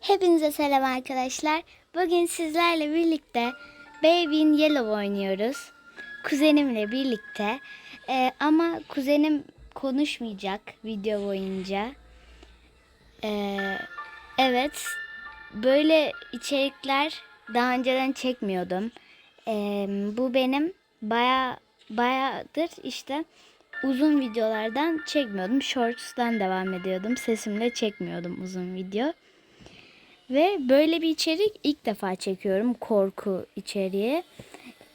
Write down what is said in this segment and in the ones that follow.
Hepinize selam arkadaşlar. Bugün sizlerle birlikte Baby in Yellow oynuyoruz. Kuzenimle birlikte. Ee, ama kuzenim konuşmayacak video boyunca. Ee, evet. Böyle içerikler daha önceden çekmiyordum. Ee, bu benim baya bayağıdır işte uzun videolardan çekmiyordum. Shorts'tan devam ediyordum. Sesimle çekmiyordum uzun video. Ve böyle bir içerik ilk defa çekiyorum. Korku içeriği.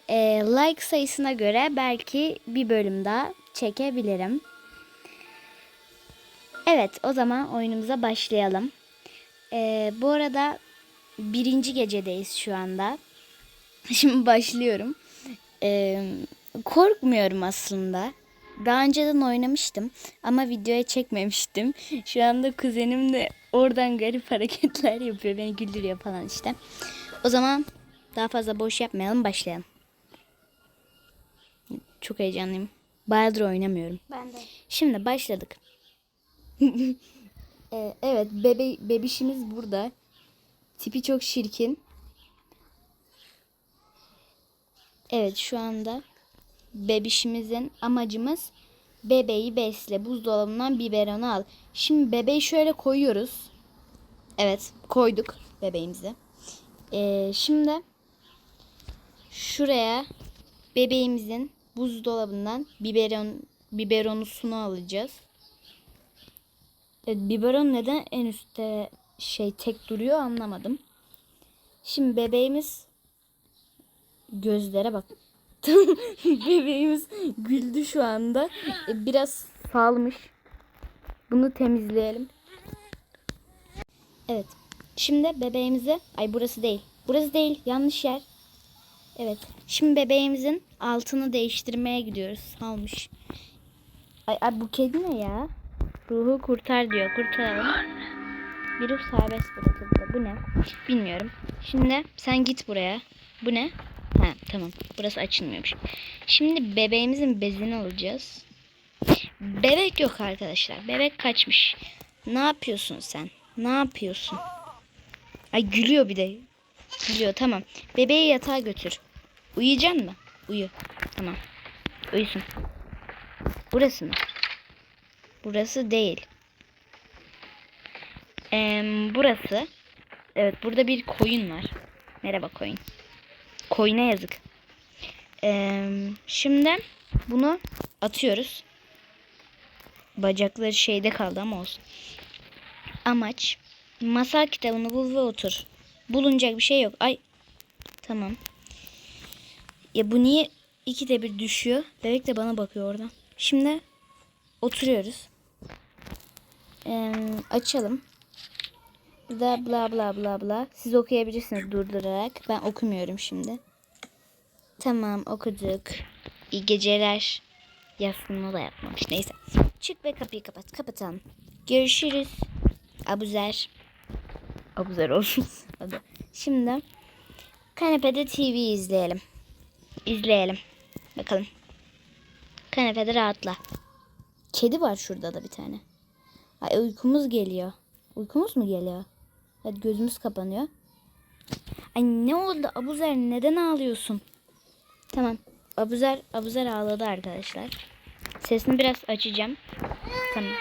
Ee, like sayısına göre belki bir bölüm daha çekebilirim. Evet o zaman oyunumuza başlayalım. Ee, bu arada birinci gecedeyiz şu anda. Şimdi başlıyorum. Ee, korkmuyorum aslında. Daha önceden oynamıştım ama videoya çekmemiştim. Şu anda kuzenim de oradan garip hareketler yapıyor. Beni güldürüyor falan işte. O zaman daha fazla boş yapmayalım başlayalım. Çok heyecanlıyım. Bayağıdır oynamıyorum. Ben de. Şimdi başladık. Ee, evet bebe bebişimiz burada. Tipi çok şirkin. Evet şu anda bebişimizin amacımız bebeği besle. Buzdolabından biberonu al. Şimdi bebeği şöyle koyuyoruz. Evet koyduk bebeğimizi. Ee, şimdi şuraya bebeğimizin buzdolabından biberon biberonusunu alacağız. Evet, biberon neden en üstte şey tek duruyor anlamadım. Şimdi bebeğimiz gözlere bak. bebeğimiz güldü şu anda. E, Biraz salmış. Bunu temizleyelim. Evet. Şimdi bebeğimizi ay burası değil. Burası değil. Yanlış yer. Evet. Şimdi bebeğimizin altını değiştirmeye gidiyoruz. Salmış. Ay, ay bu kedi ne ya? Ruhu kurtar diyor. Kurtaralım. Bir ruh serbest bırakıldı. Bu ne? Bilmiyorum. Şimdi sen git buraya. Bu ne? Ha tamam. Burası açılmıyormuş. Şimdi bebeğimizin bezini alacağız. Bebek yok arkadaşlar. Bebek kaçmış. Ne yapıyorsun sen? Ne yapıyorsun? Ay gülüyor bir de. Gülüyor tamam. Bebeği yatağa götür. Uyuyacaksın mı? Uyu. Tamam. Uyusun. Burası mı? Burası değil. Ee, burası. Evet burada bir koyun var. Merhaba koyun. Koyuna yazık. Ee, şimdi bunu atıyoruz. Bacakları şeyde kaldı ama olsun. Amaç masal kitabını bul ve otur. Bulunacak bir şey yok. Ay tamam. Ya bu niye ikide bir düşüyor? Bebek de bana bakıyor oradan. Şimdi oturuyoruz. Ee, açalım. Burada bla bla bla bla. Siz okuyabilirsiniz durdurarak. Ben okumuyorum şimdi. Tamam okuduk. İyi geceler. Yastığını da yapmamış. Neyse. Çık ve kapıyı kapat. Kapatalım. Görüşürüz. Abuzer. Abuzer olsun. Şimdi kanepede TV izleyelim. İzleyelim. Bakalım. Kanepede rahatla. Kedi var şurada da bir tane. Ay uykumuz geliyor. Uykumuz mu geliyor? Hadi gözümüz kapanıyor. Ay ne oldu Abuzer neden ağlıyorsun? Tamam. Abuzer Abuzer ağladı arkadaşlar. Sesini biraz açacağım. Tamam.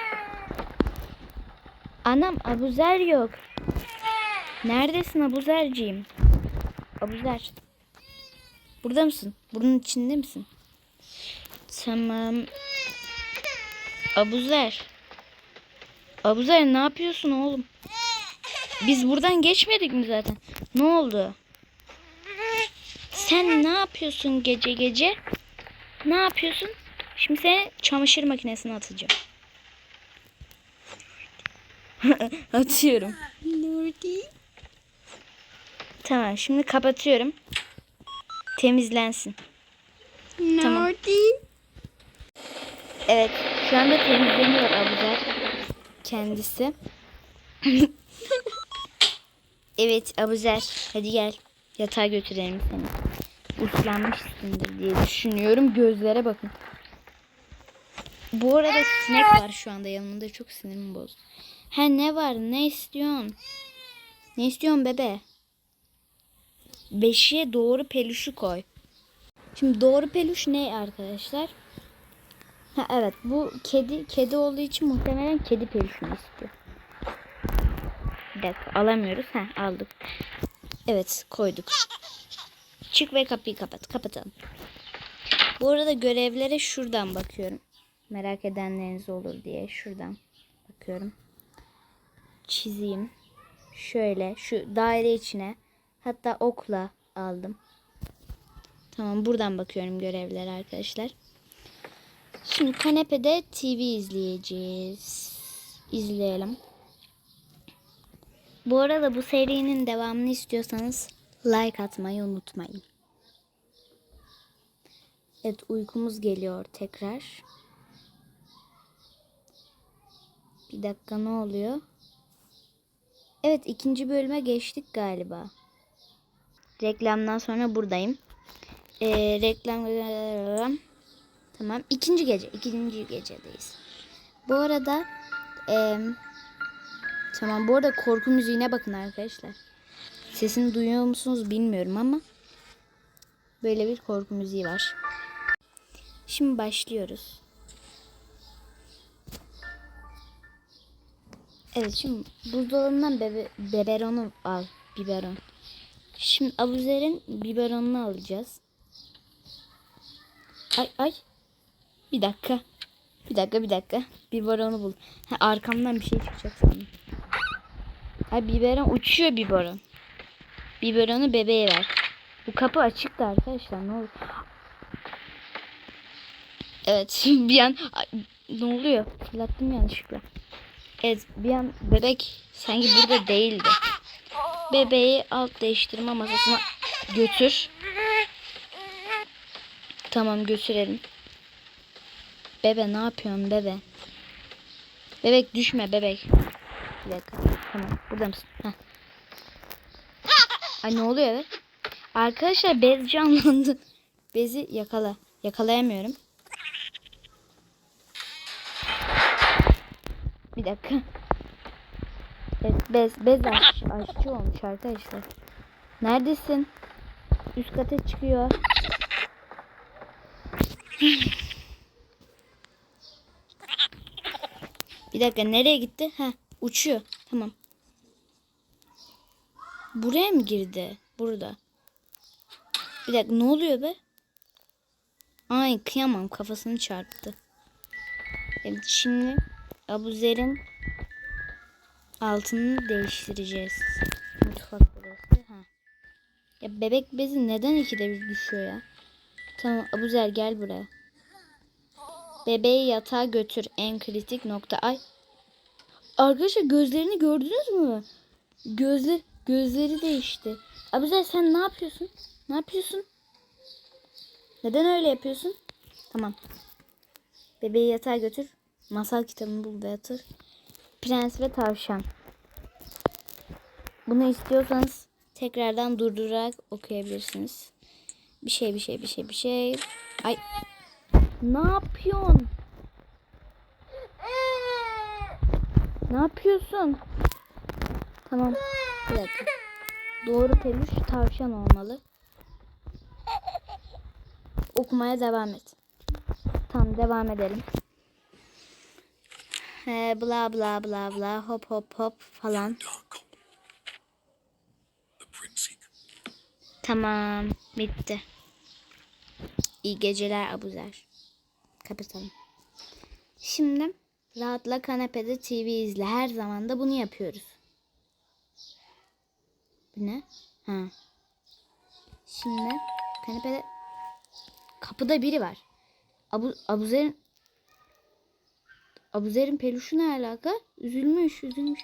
Anam Abuzer yok. Neredesin Abuzerciğim? Abuzer. Burada mısın? Bunun içinde misin? Tamam. Abuzer. Abuzer ne yapıyorsun oğlum? Biz buradan geçmedik mi zaten? Ne oldu? Sen ne yapıyorsun gece gece? Ne yapıyorsun? Şimdi seni çamaşır makinesine atacağım. Atıyorum. Tamam şimdi kapatıyorum. Temizlensin. Tamam. Evet şu anda temizleniyor Abuzer kendisi. evet Abuzer hadi gel yatağa götürelim seni. Uslanmışsındır diye düşünüyorum. Gözlere bakın. Bu arada sinek var şu anda yanımda çok sinirimi bozdu. Ha ne var ne istiyorsun? Ne istiyorsun bebe? Beşiğe doğru peluşu koy. Şimdi doğru peluş ne arkadaşlar? Ha evet bu kedi kedi olduğu için muhtemelen kedi peluşunu istiyor. Dakika alamıyoruz. Ha aldık. Evet koyduk. Çık ve kapıyı kapat. Kapatalım. Bu arada görevlere şuradan bakıyorum. Merak edenleriniz olur diye şuradan bakıyorum. Çizeyim. Şöyle şu daire içine hatta okla aldım. Tamam buradan bakıyorum görevlere arkadaşlar. Şimdi kanepede TV izleyeceğiz. İzleyelim. Bu arada bu serinin devamını istiyorsanız like atmayı unutmayın. Evet uykumuz geliyor tekrar. Bir dakika ne oluyor? Evet ikinci bölüme geçtik galiba. Reklamdan sonra buradayım. Ee, reklam tamam ikinci gece ikinci gecedeyiz. Bu arada e, tamam bu arada korku müziğine bakın arkadaşlar. Sesini duyuyor musunuz bilmiyorum ama böyle bir korku müziği var. Şimdi başlıyoruz. Evet şimdi buzdolabından bebe, biberonu al. Biberon. Şimdi Abuzer'in biberonunu alacağız. Ay ay. Bir dakika. Bir dakika bir dakika. Biberonu bul. Ha, arkamdan bir şey çıkacak sandım. Ha biberon uçuyor biberon. Biberonu bebeğe ver. Bu kapı açıktı arkadaşlar ne olur. Evet bir an ne oluyor? Fırlattım yanlışlıkla. Evet bir an bebek sanki burada değildi. Bebeği alt değiştirme masasına götür. Tamam götürelim. Bebe ne yapıyorsun bebe? Bebek düşme bebek. Bir dakika. Tamam burada mısın? Heh. Ay ne oluyor evet? Arkadaşlar bez canlandı. Bezi yakala. Yakalayamıyorum. Bir dakika. Evet, bez, bez aş, aşçı olmuş arkadaşlar. Neredesin? Üst kata çıkıyor. Bir dakika nereye gitti? Ha uçuyor. Tamam. Buraya mı girdi? Burada. Bir dakika ne oluyor be? Ay kıyamam kafasını çarptı. Evet şimdi Abuzer'in altını değiştireceğiz. Mutfak burası. Ha. Ya bebek bezi neden ikide bir düşüyor ya? Tamam Abuzer gel buraya. Bebeği yatağa götür. En kritik nokta. Ay. Arkadaşlar gözlerini gördünüz mü? Gözler gözleri değişti. Abuzer sen ne yapıyorsun? Ne yapıyorsun? Neden öyle yapıyorsun? Tamam. Bebeği yatağa götür. Masal kitabını bul ve yatır. Prens ve Tavşan. Bunu istiyorsanız tekrardan durdurarak okuyabilirsiniz. Bir şey bir şey bir şey bir şey. Ay. Ne yapıyorsun? Ne yapıyorsun? Tamam. Bir. Doğru peluş tavşan olmalı. Okumaya devam et. Tamam devam edelim. He, bla bla bla bla hop hop hop falan. Tamam bitti. İyi geceler Abuzer. Kapatalım. Şimdi rahatla kanepede TV izle. Her zaman da bunu yapıyoruz. Bu ne? Ha. Şimdi kanepede kapıda biri var. Abu Abuzer'in Abuzer'in peluşu ne alaka? Üzülmüş, üzülmüş.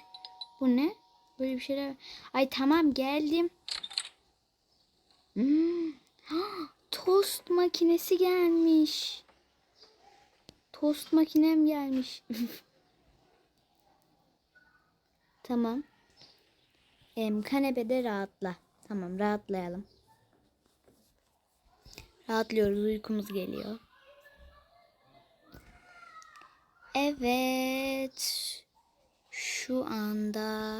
Bu ne? Böyle bir şeyler. Ay tamam geldim. Hmm. Tost makinesi gelmiş. Tost makinem gelmiş. tamam. Em, kanepede rahatla. Tamam rahatlayalım. Rahatlıyoruz uykumuz geliyor. Evet. Şu anda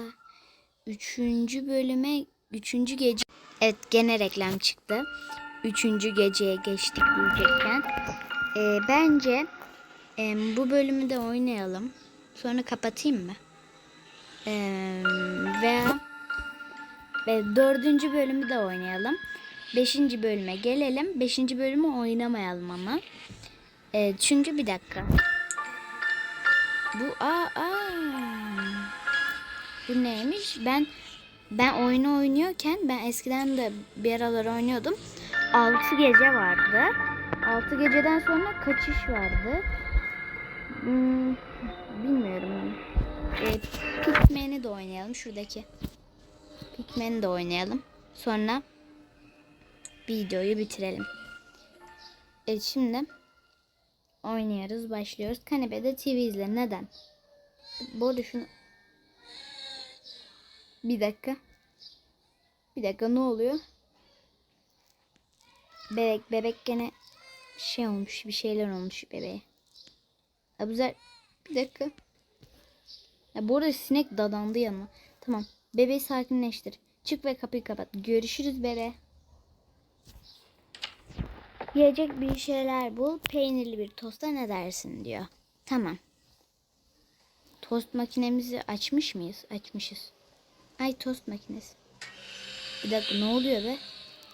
üçüncü bölüme üçüncü gece evet gene reklam çıktı. Üçüncü geceye geçtik diyecekken. Ee, bence em, bu bölümü de oynayalım. Sonra kapatayım mı? Ee, veya ve dördüncü bölümü de oynayalım. Beşinci bölüme gelelim. Beşinci bölümü oynamayalım ama. Ee, çünkü bir dakika. Bu aa, aa. Bu neymiş? Ben ben oyunu oynuyorken ben eskiden de bir aralar oynuyordum. 6 gece vardı. 6 geceden sonra kaçış vardı. Hmm, bilmiyorum. E, Pikmen'i de oynayalım şuradaki. Pikmen'i de oynayalım. Sonra videoyu bitirelim. Evet şimdi oynuyoruz, başlıyoruz. Kanepede TV izle. Neden? Bu arada şunu bir dakika. Bir dakika ne oluyor? Bebek bebek gene şey olmuş bir şeyler olmuş bebeğe. Abuzer bir dakika. Ya bu arada sinek dadandı yanıma. Tamam. Bebeği sakinleştir. Çık ve kapıyı kapat. Görüşürüz bebe. Yiyecek bir şeyler bul. Peynirli bir tosta ne dersin diyor. Tamam. Tost makinemizi açmış mıyız? Açmışız. Ay tost makinesi. Bir dakika ne oluyor be?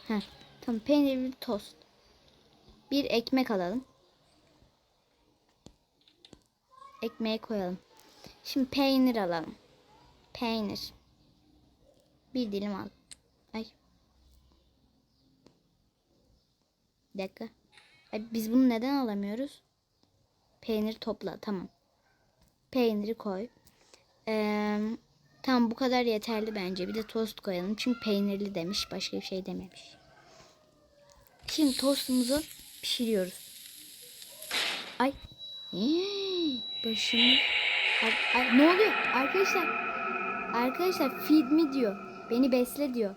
Heh, tamam peynirli tost. Bir ekmek alalım. Ekmeğe koyalım. Şimdi peynir alalım. Peynir. Bir dilim al. Ay. Bir dakika. Ay, biz bunu neden alamıyoruz? Peynir topla. Tamam. Peyniri koy. Ee, tamam bu kadar yeterli bence. Bir de tost koyalım. Çünkü peynirli demiş. Başka bir şey dememiş. Şimdi tostumuzu pişiriyoruz. Ay. Hii, Başımı. Ay, ay, ne oluyor? Arkadaşlar. Arkadaşlar feed me diyor. Beni besle diyor.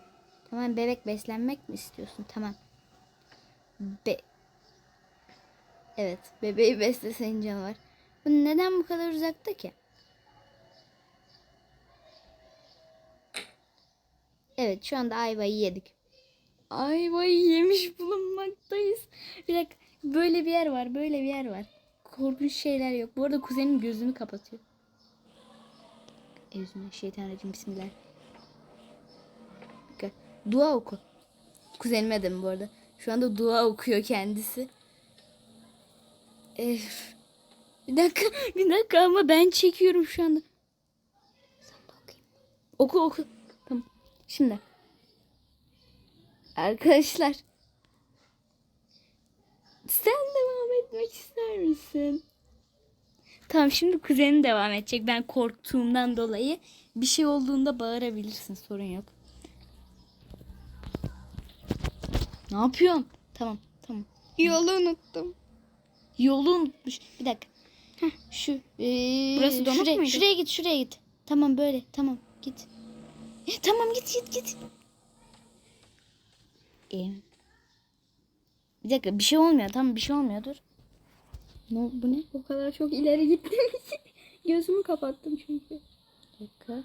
Tamam bebek beslenmek mi istiyorsun? Tamam. Be evet bebeği besle senin canavar. Bu neden bu kadar uzakta ki? Evet şu anda ayvayı yedik. Ayvayı yemiş bulunmaktayız. Bir dakika böyle bir yer var böyle bir yer var. Korkunç şeyler yok. Bu arada kuzenim gözünü kapatıyor. Euzubillahimineşşeytanirracim bismillah. Bir dakika, Dua oku. Kuzenime de mi bu arada? Şu anda dua okuyor kendisi. Ee, bir dakika, bir dakika ama ben çekiyorum şu anda. Sen de okuyayım. Oku oku. Tamam. Şimdi. Arkadaşlar. Sen devam etmek ister misin? Tamam şimdi kuzenim devam edecek. Ben korktuğumdan dolayı bir şey olduğunda bağırabilirsin. Sorun yok. Ne yapıyorsun? Tamam tamam. Yolu unuttum. Yolu unutmuş. Bir dakika. Heh, şu. ee, Burası donuk şuraya, muydu? Şuraya git şuraya git. Tamam böyle tamam git. Eh, tamam git git git. Ee, bir dakika bir şey olmuyor tamam bir şey olmuyor dur. Ne, bu ne? O kadar çok ileri gittim ki. Gözümü kapattım çünkü. Bir dakika.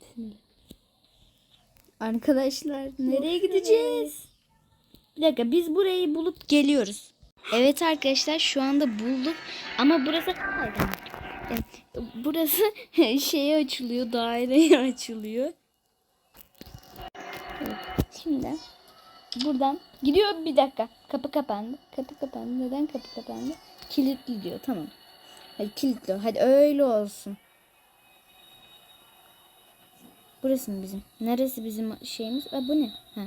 Bismillah. Arkadaşlar nereye gideceğiz? Bir dakika biz burayı bulup geliyoruz. Evet arkadaşlar şu anda bulduk. Ama burası burası şeye açılıyor daireye açılıyor. Evet, şimdi buradan gidiyor bir dakika. Kapı kapandı kapı kapandı. Neden kapı kapandı? Kilitli diyor tamam. Hadi kilitli. Hadi öyle olsun burası mı bizim neresi bizim şeyimiz Aa, bu ne ha.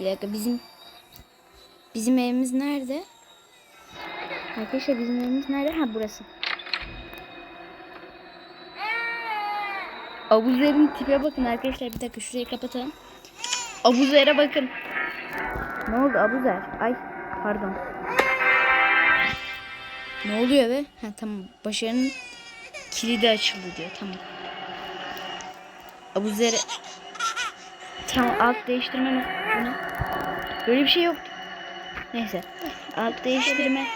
bir dakika bizim bizim evimiz nerede arkadaşlar bizim evimiz nerede ha burası Abuzer'in tipe bakın arkadaşlar bir dakika şurayı kapatalım Abuzer'e bakın ne oldu Abuzer? Ay pardon. Ne oluyor be? Ha tamam. Başarının kilidi açıldı diyor. Tamam. Abuzer'e Tamam alt değiştirme mi? Bu? Böyle bir şey yoktu. Neyse. Alt değiştirme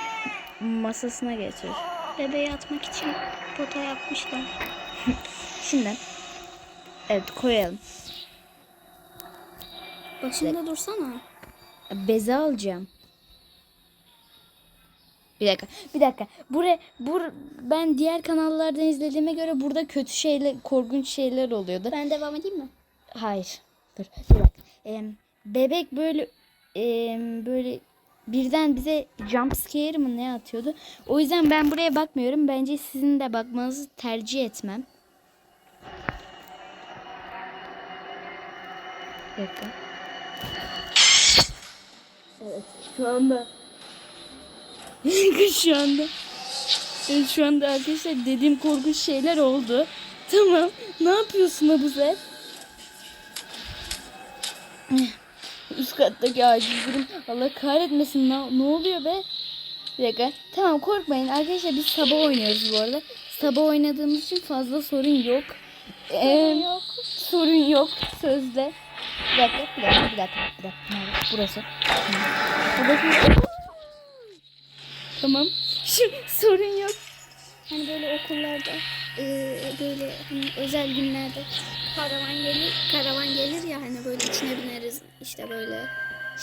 masasına getir. Bebeği atmak için pota yapmışlar. Şimdi evet koyalım. Başında dursana. Beze alacağım. Bir dakika. Bir dakika. Buraya bur ben diğer kanallardan izlediğime göre burada kötü şeyler, korkunç şeyler oluyordu. Ben devam edeyim mi? Hayır. Dur. Bir dakika. Em, bebek böyle em, böyle birden bize jump scare mı ne atıyordu? O yüzden ben buraya bakmıyorum. Bence sizin de bakmanızı tercih etmem. Bir dakika. Evet. Şu anda şu anda Evet şu anda arkadaşlar dediğim korkunç şeyler oldu. Tamam. Ne yapıyorsun Abuzer? Üst kattaki acil durum. Allah kahretmesin. Ne, ne oluyor be? Bir dakika. Tamam korkmayın. Arkadaşlar biz sabah oynuyoruz bu arada. Sabah oynadığımız için fazla sorun yok. Ee, yok. sorun yok sözde. Bir dakika, bir dakika, bir dakika. Bir dakika. Burası. Burası. Tamam. Şimdi sorun yok. Hani böyle okullarda e, böyle hani özel günlerde karavan gelir, karavan gelir ya hani böyle içine bineriz işte böyle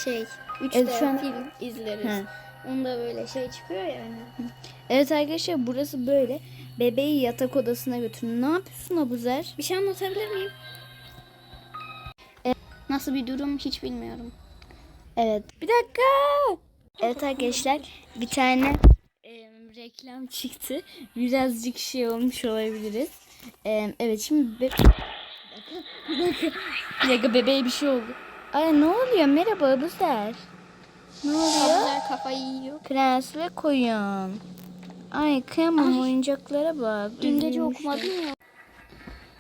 şey. Üçte Evet, şu an- film izleriz. He. Onda böyle şey çıkıyor ya hani. Evet arkadaşlar burası böyle. Bebeği yatak odasına götürün. Ne yapıyorsun Abuzer? Bir şey anlatabilir miyim? Nasıl bir durum hiç bilmiyorum. Evet. Bir dakika. Evet arkadaşlar bir tane e, reklam çıktı. Birazcık şey olmuş olabiliriz. E, evet şimdi be- bir dakika. Bir dakika bebeğe bir şey oldu. Ay ne oluyor? Merhaba Abuzer. Ne oluyor? Abuzer kafayı yiyor. Prens ve koyun. Ay kıyamam oyuncaklara bak. Dün gece okumadın ya.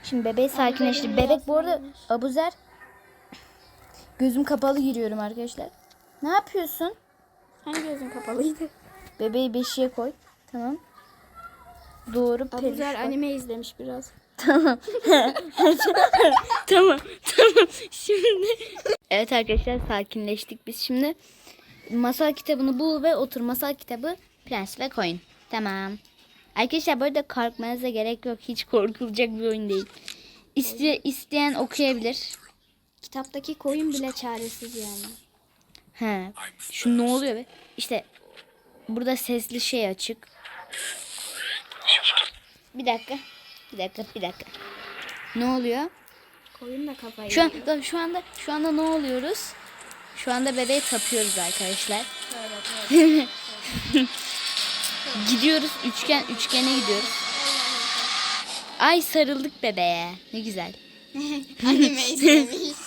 Şimdi bebeği sakinleştir. Bebek bu arada. Abuzer gözüm kapalı giriyorum arkadaşlar. Ne yapıyorsun? Hangi gözün kapalıydı? Bebeği beşiğe koy. Tamam. Doğru Abuzer koy. anime izlemiş biraz. Tamam. tamam. Tamam. Şimdi. Evet arkadaşlar sakinleştik biz şimdi. Masal kitabını bul ve otur. Masal kitabı Prens ve Koyun. Tamam. Arkadaşlar bu arada korkmanıza gerek yok. Hiç korkulacak bir oyun değil. İste, isteyen okuyabilir. Kitaptaki koyun bile çaresiz yani. He. Şu ne oluyor be? İşte burada sesli şey açık. Bir dakika. Bir dakika, bir dakika. Ne oluyor? Koyun da kafayı Şu an da- şu anda şu anda ne oluyoruz? Şu anda bebeğe tapıyoruz arkadaşlar. gidiyoruz üçgen üçgene gidiyoruz. Ay sarıldık bebeğe. Ne güzel. Anime izlemiş.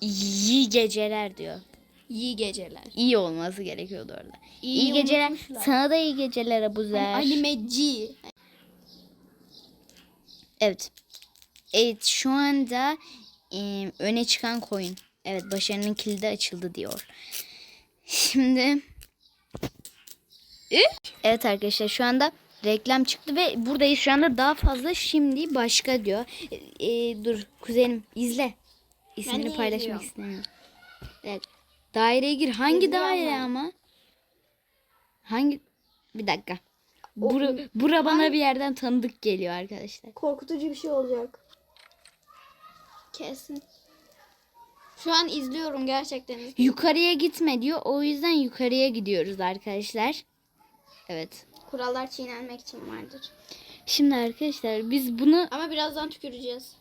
İyi geceler diyor. İyi geceler. İyi olması gerekiyordu orada. İyi, İyi geceler. unutmuşlar. Sana da iyi geceler Abuzer. Animeci. Evet. Evet şu anda e, öne çıkan koyun. Evet başarının kilidi açıldı diyor. Şimdi Evet arkadaşlar şu anda reklam çıktı ve buradayız şu anda daha fazla şimdi başka diyor. E, e, dur kuzenim izle. İsmini paylaşmak istemiyorum. Evet. Daireye gir. Hangi İzliyorum daire ben. ama? Hangi? Bir dakika. Bura, bura bana bir yerden tanıdık geliyor arkadaşlar. Korkutucu bir şey olacak. Kesin. Şu an izliyorum gerçekten. izliyorum. Yukarıya gitme diyor. O yüzden yukarıya gidiyoruz arkadaşlar. Evet. Kurallar çiğnenmek için vardır. Şimdi arkadaşlar biz bunu Ama birazdan tüküreceğiz.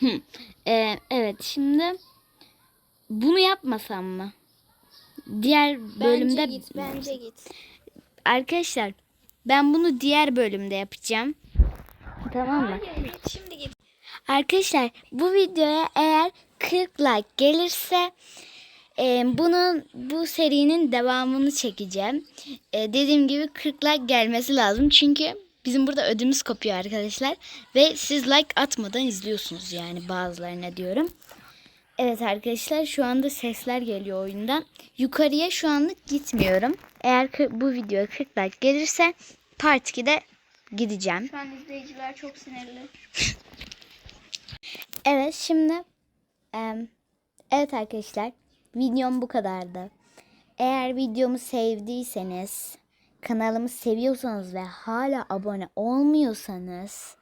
Hı. Ee, evet şimdi bunu yapmasam mı? Diğer bölümde Bence git, bence git. arkadaşlar ben bunu diğer bölümde yapacağım. Tamam mı? Şimdi git. Arkadaşlar bu videoya eğer 40 like gelirse e, bunun bu serinin devamını çekeceğim. E, dediğim gibi 40 like gelmesi lazım çünkü bizim burada ödümüz kopuyor arkadaşlar ve siz like atmadan izliyorsunuz yani bazılarına diyorum. Evet arkadaşlar şu anda sesler geliyor oyundan. Yukarıya şu anlık gitmiyorum. Eğer bu videoya 40 like gelirse part 2'de gideceğim. Şu an izleyiciler çok sinirli. Evet şimdi evet arkadaşlar videom bu kadardı. Eğer videomu sevdiyseniz kanalımı seviyorsanız ve hala abone olmuyorsanız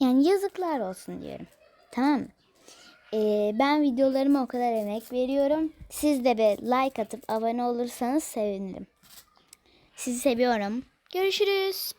yani yazıklar olsun diyorum. Tamam mı? Ee, ben videolarıma o kadar emek veriyorum. Siz de bir like atıp abone olursanız sevinirim. Sizi seviyorum. Görüşürüz.